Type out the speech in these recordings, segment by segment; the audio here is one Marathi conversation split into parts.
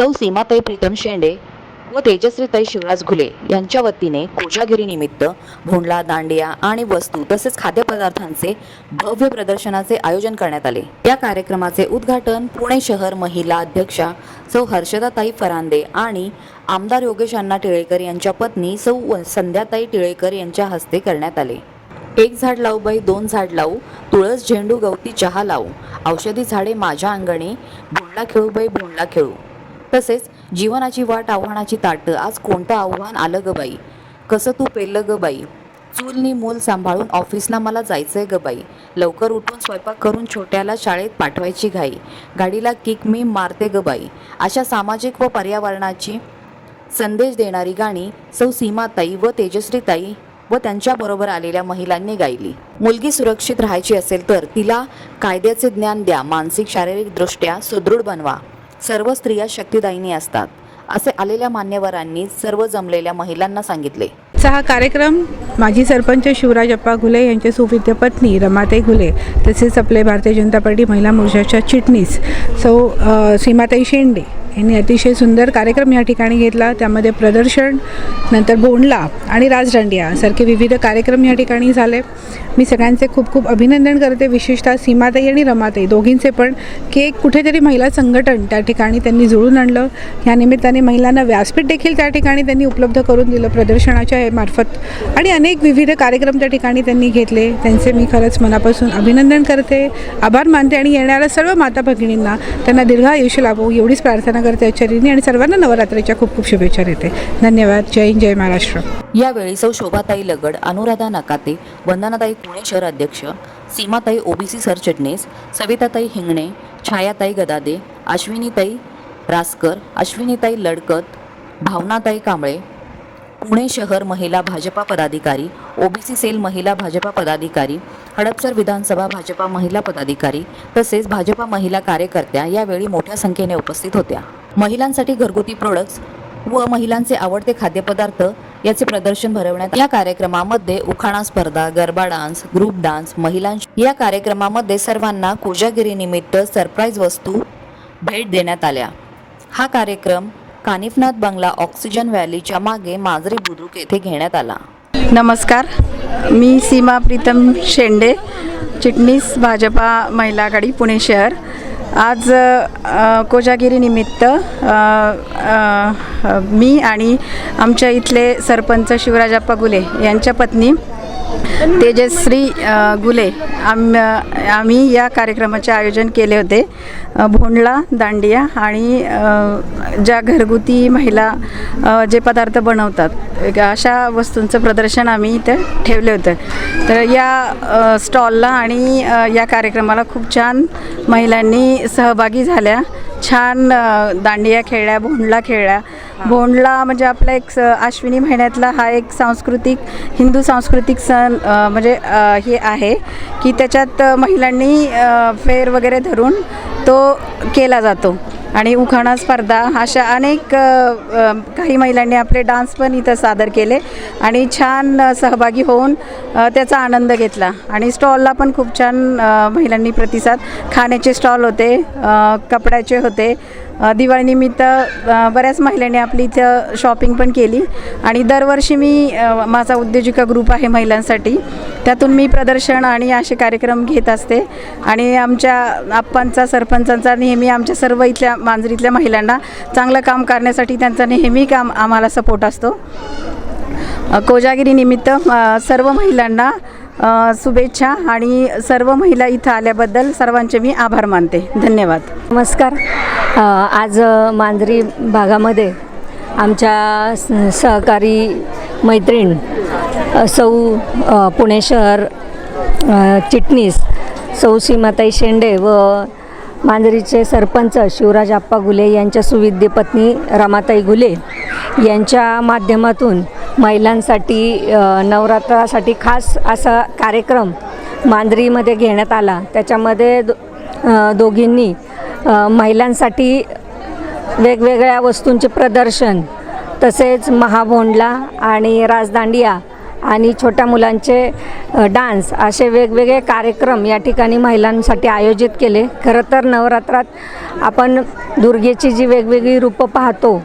सौ सीमाताई प्रीतम शेंडे व तेजश्रीताई शिवराज घुले यांच्या वतीने कोजागिरीनिमित्त भोंडला दांडिया आणि वस्तू तसेच खाद्यपदार्थांचे भव्य प्रदर्शनाचे आयोजन करण्यात आले. या कार्यक्रमाचे उद्घाटन पुणे शहर महिला अध्यक्षा सौ हर्षदाताई फरांदे आणि आमदार योगेश अण्णा टिळेकर यांच्या पत्नी सौ संध्याताई टिळेकर यांच्या हस्ते करण्यात आले. एक झाड लावू बाई दोन झाड लावू तुळस झेंडू गवती चहा लावू औषधी झाडे माझ्या अंगणी भोंडला खेळू बाई भोंडला खेळू. तसेच जीवनाची वाट आव्हानाची ताट. आज कोणतं आव्हान आलं ग बाई? कसं तू पेललं ग बाई? चूलनी मूल सांभाळून ऑफिसला मला जायचंय ग बाई. लवकर उठून स्वयंपाक करून छोट्याला शाळेत पाठवायची घाई. गाडीला किक मी मारते ग बाई. अशा सामाजिक व पर्यावरणाची संदेश देणारी गाणी सौ सीमाताई व तेजश्रीताई व त्यांच्याबरोबर आलेल्या महिलांनी गायली. मुलगी सुरक्षित राहायची असेल तर तिला कायद्याचे ज्ञान द्या. मानसिक शारीरिकदृष्ट्या सुदृढ बनवा. सर्व स्त्रिया शक्तिदायिनी असतात असे आलेल्या मान्यवरांनी सर्व जमलेल्या महिलांना सांगितले. हा कार्यक्रम माजी सरपंच शिवराजप्पा घुले यांचे सुविद्य पत्नी रमाताई घुले तसेच आपले भारतीय जनता पार्टी महिला मोर्चाच्या चिटणीस सौ श्रीमाताई शेंडे यांनी अतिशय सुंदर कार्यक्रम या ठिकाणी घेतला. त्यामध्ये प्रदर्शन नंतर बोंडला आणि राजदांडिया सारखे विविध कार्यक्रम या ठिकाणी झाले. मी सगळ्यांचे खूप खूप अभिनंदन करते. विशेषतः सीमाताई आणि रमाताई दोघींचे पण की एक कुठेतरी महिला संघटन त्या ठिकाणी त्यांनी जुळून आणलं. या निमित्ताने महिलांना व्यासपीठ देखील त्या ठिकाणी त्यांनी उपलब्ध करून दिलं प्रदर्शनाच्या मार्फत. आणि अनेक विविध कार्यक्रम त्या ठिकाणी त्यांनी घेतले. त्यांचे मी खरंच मनापासून अभिनंदन करते. आभार मानते आणि येणाऱ्या सर्व माता भगिनींना त्यांना दीर्घायुष्य लाभो. एवढीच प्रार्थना करते आणि सर्वांना नवरात्रीच्या खूप खूप शुभेच्छा देते. धन्यवाद. जय हिंद जय महाराष्ट्र. यावेळी सौ शोभाताई लगड अनुराधा नकाते वंदनाताई पुणे शहर अध्यक्ष सीमाताई ओबीसी सरचिटणीस सविताताई हिंगणे छायाताई गदादे अश्विनीताई रासकर अश्विनीताई लडकत भावनाताई कांबळे पुणे शहर महिला भाजपा पदाधिकारी ओबीसी सेल महिला भाजपा पदाधिकारी हडपसर विधानसभा भाजपा महिला पदाधिकारी तसेच भाजपा महिला कार्यकर्त्या यावेळी मोठ्या संख्येने उपस्थित होत्या. महिलांसाठी घरगुती प्रोडक्ट्स व महिलांचे आवडते खाद्यपदार्थ याचे प्रदर्शन भरवण्यात या कार्यक्रमामध्ये उखाणा स्पर्धा गरबा डान्स ग्रुप डान्स महिलांशी या कार्यक्रमामध्ये सर्वांना कोजागिरीनिमित्त सरप्राईज वस्तू भेट देण्यात आल्या. हा कार्यक्रम कानिफनाथ बंगला ऑक्सिजन व्हॅलीच्या मागे माजरी बुद्रुक येथे घेण्यात आला. नमस्कार. मी सीमा प्रीतम शेंडे चिटणीस भाजपा महिला आघाडी पुणे शहर. आज कोजागिरीनिमित्त मी आणि आमच्या इथले सरपंच शिवराज गुले यांच्या पत्नी तेजश्री गुले. आम आम्ही या कार्यक्रमाचे आयोजन केले होते. भोंडला दांडिया आणि ज्या घरगुती महिला जे पदार्थ बनवतात अशा वस्तूंचं प्रदर्शन आम्ही इथे ठेवले होतं. तर या स्टॉलला आणि या कार्यक्रमाला खूप छान महिलांनी सहभागी झाल्या. छान दांडिया खेळल्या भोंडला खेळल्या. भोंडला म्हणजे आपला एक स आश्विनी महिन्यातला हा एक सांस्कृतिक हिंदू सांस्कृतिक सण म्हणजे हे आहे की त्याच्यात महिलांनी फेर वगैरे धरून तो केला जातो. आणि उखाणा स्पर्धा अशा अनेक काही महिलांनी आपले डान्स पण इथं सादर केले आणि छान सहभागी होऊन त्याचा आनंद घेतला. आणि स्टॉलला पण खूप छान महिलांनी प्रतिसाद. खाण्याचे स्टॉल होते कपड्याचे होते दिवाळीनिमित्त बऱ्याच महिलांनी आपली इथं शॉपिंग पण केली. आणि दरवर्षी मी माझा उद्योजिका ग्रुप आहे महिलांसाठी. त्यातून मी प्रदर्शन आणि असे कार्यक्रम घेत असते. आणि आमच्या आप्पांचा सरपंचांचा नेहमी आमच्या सर्व इथल्या मांजरीतल्या महिलांना चांगलं काम करण्यासाठी त्यांचा नेहमी काम आम्हाला सपोर्ट असतो. कोजागिरीनिमित्त सर्व महिलांना शुभेच्छा आणि सर्व महिला इथं आल्याबद्दल सर्वांचे मी आभार मानते. धन्यवाद. नमस्कार. आज मांजरी भागामध्ये आमच्या सहकारी मैत्रीण सौ पुणे शहर चिटणीस सौ सीमाताई शेंडे व मांजरीचे सरपंच शिवराज आप्पा गुले यांच्या सुविद्य पत्नी रमाताई गुले यांच्या माध्यमातून महिलांसाठी नवरात्रासाठी खास असा कार्यक्रम मांजरीमध्ये घेण्यात आला. त्याच्यामध्ये दो दोघींनी महिलांसाठी वेगवेगळ्या वस्तूंचे प्रदर्शन तसेच महाभोंडला आणि राजदांडिया आणि छोट्या मुलांचे डान्स असे वेगवेगळे कार्यक्रम या ठिकाणी महिलांसाठी आयोजित केले. खरं तर नवरात्रात आपण दुर्गेची जी वेगवेगळी रूपं पाहतो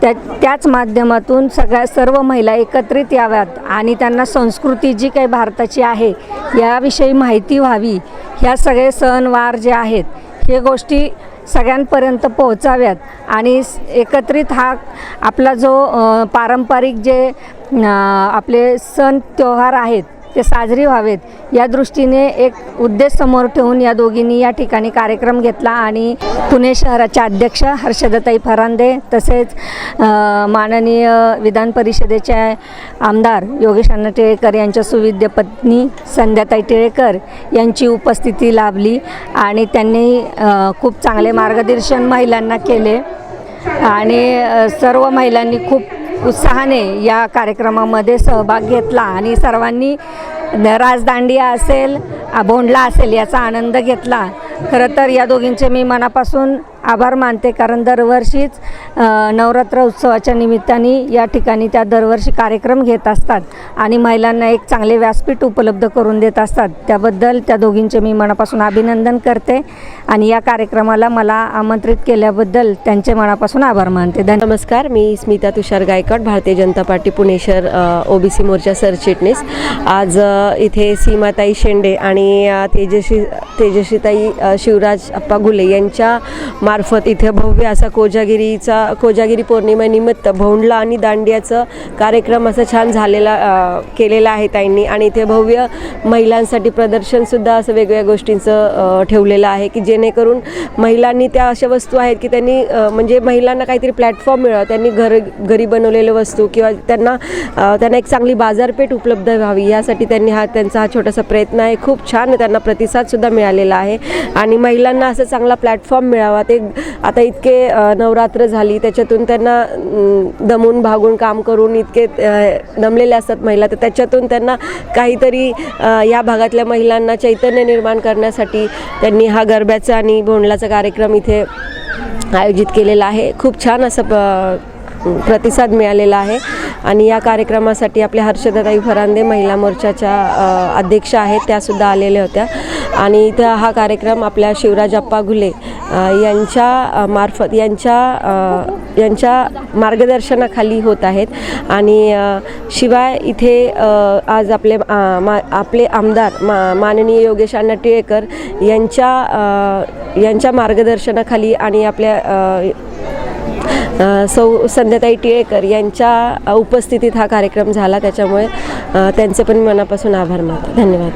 त्या त्याच माध्यमातून सगळ्या सर्व महिला एकत्रित याव्यात आणि त्यांना संस्कृती जी काही भारताची आहे याविषयी माहिती व्हावी. ह्या सगळे सणवार जे आहेत हे गोष्टी सगळ्यांपर्यंत पोहोचाव्यात. आणि एकत्रित हा आपला जो पारंपरिक जे आपले सण त्योहार आहेत ते साजरी व्हावेत. या दृष्टीने एक उद्देश समोर ठेवून या दोघींनी या ठिकाणी कार्यक्रम घेतला आणि पुणे शहराच्या अध्यक्ष हर्षदताई फरांदे तसेच माननीय विधान परिषदेचे आमदार योगेश अण्णा टिळेकर यांच्या सुविद्य पत्नी संध्याताई टिळेकर यांची उपस्थिती लाभली आणि त्यांनी खूप चांगले मार्गदर्शन महिलांना केले आणि सर्व महिलांनी खूप उत्साहाने या कार्यक्रमामध्ये सहभाग घेतला आणि सर्वांनी राजदांडिया असेल भोंडला असेल याचा आनंद घेतला. खरं तर या दोघींचे मी मनापासून आभार मानते कारण दरवर्षीच नवरात्र उत्सवाच्या निमित्ताने या ठिकाणी त्या दरवर्षी कार्यक्रम घेत असतात आणि महिलांना एक चांगले व्यासपीठ उपलब्ध करून देत असतात. त्याबद्दल त्या दोघींचे मी मनापासून अभिनंदन करते आणि या कार्यक्रमाला मला आमंत्रित केल्याबद्दल त्यांचे मनापासून आभार मानते. नमस्कार मी स्मिता तुषार गायकवाड भारतीय जनता पार्टी पुणे शहर ओबीसी मोर्चा सरचिटणीस. आज इथे सीमाताई शेंडे आणि तेजस्वी तेजस्वीताई शिवराज अप्पा घुले यांच्या मार्फत इथे भव्य असा कोजागिरीचा कोजागिरी पौर्णिमेनिमित्त भोंडला आणि दांडियाचं कार्यक्रम असं छान झालेला केलेला आहे ताईंनी. आणि इथे भव्य महिलांसाठी प्रदर्शनसुद्धा असं वेगवेगळ्या गोष्टींचं ठेवलेलं आहे की जेणेकरून महिलांनी त्या अशा वस्तू आहेत की त्यांनी म्हणजे महिलांना काहीतरी प्लॅटफॉर्म मिळावं त्यांनी घर घरी बनवलेल्या वस्तू किंवा त्यांना त्यांना एक चांगली बाजारपेठ उपलब्ध व्हावी यासाठी त्यांनी हा त्यांचा हा छोटासा प्रयत्न आहे. खूप छान त्यांना प्रतिसादसुद्धा मिळालेला आहे. आणि महिलांना असं चांगला प्लॅटफॉर्म मिळावा ते आता इतके नवरात्र झाली त्याच्यातून त्यांना दमून भागून काम करून इतके दमलेले असतात महिला तर त्याच्यातून त्यांना काहीतरी या भागातल्या महिलांना चैतन्य निर्माण करण्यासाठी त्यांनी हा गरब्याचा आणि भोंडलाचा कार्यक्रम इथे आयोजित केलेला आहे. खूप छान असं प प्रतिसाद मिळालेला आहे. आणि या कार्यक्रमासाठी आपल्या हर्षदाताई फरांदे महिला मोर्चाच्या अध्यक्षा अध्यक्ष आहेत त्यासुद्धा आलेल्या होत्या. आणि इथं हा कार्यक्रम आपल्या शिवराज अप्पा घुले यांच्या मार्फत यांच्या यांच्या मार्गदर्शनाखाली होत आहेत. आणि शिवाय इथे आज आपले मा आपले आमदार मा माननीय योगेश अण्णा टिळेकर यांच्या यांच्या मार्गदर्शनाखाली आणि आपल्या सौ संध्याताई टिळेकर यांच्या उपस्थितीत हा कार्यक्रम झाला. त्याच्यामुळे त्यांचे पण मनापासून आभार मानतो. धन्यवाद.